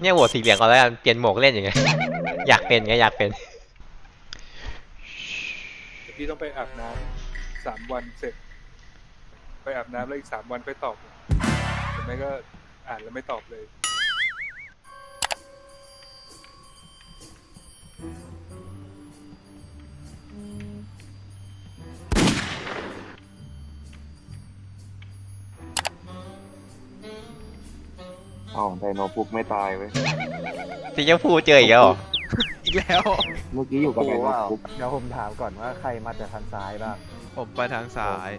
เนี่ยโหวตสีเหลืองก่อนแล้วกันเปลี่ยนหมวกเล่นอย่างเงี้ยอยากเป็นไงอยากเป็น เดี๋ยวพี่ต้องไปอาบน้ำสามวันเสร็จ ไปอาบน้ำแล้วอีกสามวันไปตอบหรือไม่ก็อ่านแล้วไม่ตอบเลย อ๋อไดโนปุ๊กไม่ตายเว้ย สีชมพูเจออีกแล้วเหรออีกแล้ว เมื่อกี้อยู่กับไดโนปุ๊กเดี๋ยวผมถามก่อนว่าใครมาจากทางซ้ายบ้าง ผมไปทางซ้าย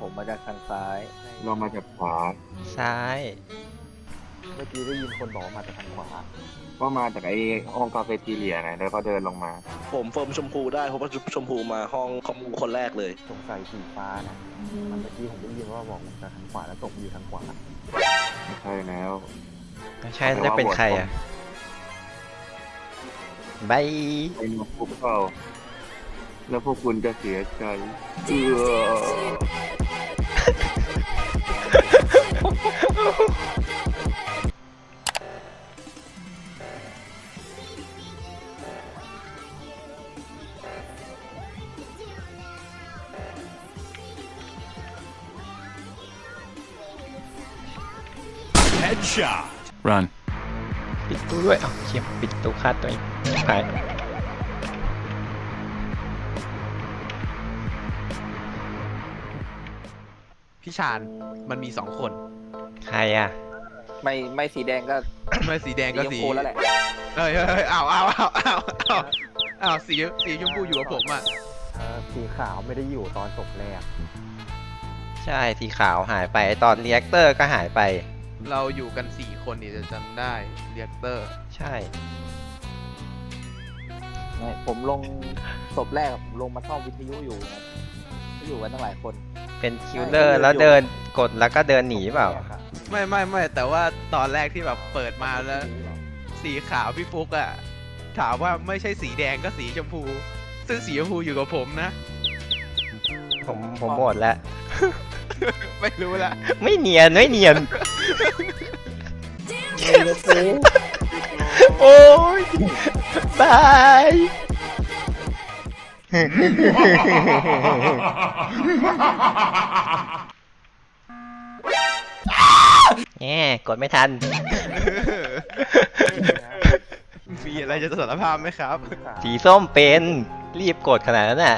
ผมมาจากทางซ้าย เรามาจากขวา ซ้าย เมื่อกี้ได้ยินคนบอกว่ามาจากทางขวา ก็มาจากไอ้ห้องคาเฟ่ทีเรียไงแล้วก็เดินลงมา ผมเฟิร์มชมพูได้เพราะว่าชมพูมาห้องคอมมูคนแรกเลย สงสัยสีฟ้านะมันเมื่อกี้ผมได้ยินว่าบอกมาจากทางขวาแล้วตกอยู่ทางขวา ไม่ใช่แล้ว ไม่ใช่จะเป็นใครอะบายไดโนปุ๊กเปล่าแล้วพวกคุณจะเสียใจเออ Run. ปิดตู้ด้วยเอ้าเชี่ยปิดตู้คาดตัวเองหายพี่ชาญมันมีสองคน ใครอะ ไม่ไม่สีแดงก็ไม่สีแดงก็ชมสีพูแล้วแหละเฮ้ยเฮ้ยเฮ้ยอ้าวอ้าวอ้าวอ้าวอ้าวอ้าวสีสีชมพูอยู่กับผมอะ เอ่อสีขาวไม่ได้อยู่ตอนศพแรก ใช่สีขาวหายไปตอนเรียกเตอร์ก็หายไป เราอยู่กันสี่คนนี่จะจำได้เรียกเตอร์ ใช่ ไม่ผมลงศพแรกผมลงมาซ่อมวิทยุอยู่ครับอยู่กันตั้งหลายคนเป็นคิลเลอร์แล้วเดินกดแล้วก็เดินหนีเปล่าไม่ไม่ไม่แต่ว่าตอนแรกที่แบบเปิดมาแล้ว สีขาวพี่ฟุกอะถามว่าไม่ใช่สีแดงก็สีชมพู ซึ่งสีชมพูอยู่กับผมนะ ผมผมหมดแล้ว ไม่รู้ละไม่เนียนไม่เนียน โอ้ยบายแง่กดไม่ทัน มีอะไรจะสารภาพไหมครับ สีส้มเป็น รีบกดขนาดนั้นน่ะ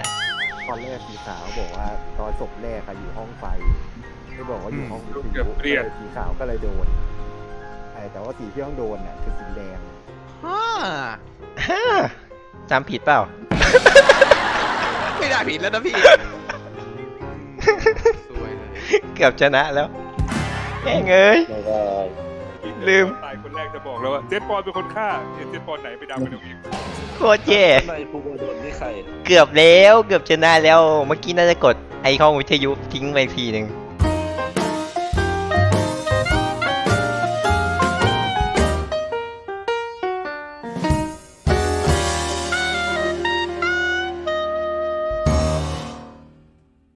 ตอนแรกสีขาวบอกว่าตอนศพแรกอะอยู่ห้องไฟไม่บอกว่าอยู่ห้องวิทเกืยุอบเปลี่ยนสีขาวก็เลยโดนไอ้แต่ว่าสีที่ต้องโดนน่ะคือสีแดงฮ่าจำผิดเปล่า ไม่ได้ผิดแล้วนะพี่สวยเลยเกือบชนะแล้วแง่งเอ้ยแล้วก็ลืม ตายคนแรกจะบอกแล้วว่าเจสปอนเป็นคนฆ่าเจสปอนไหนไปดาวไปตรงนี้ โคตรเย่ในภูกระโดดนี่ใคร เกือบแล้ว เกือบชนะแล้ว เมื่อกี้น่าจะกดไอคอนวิทยุทิ้งไปทีหนึ่ง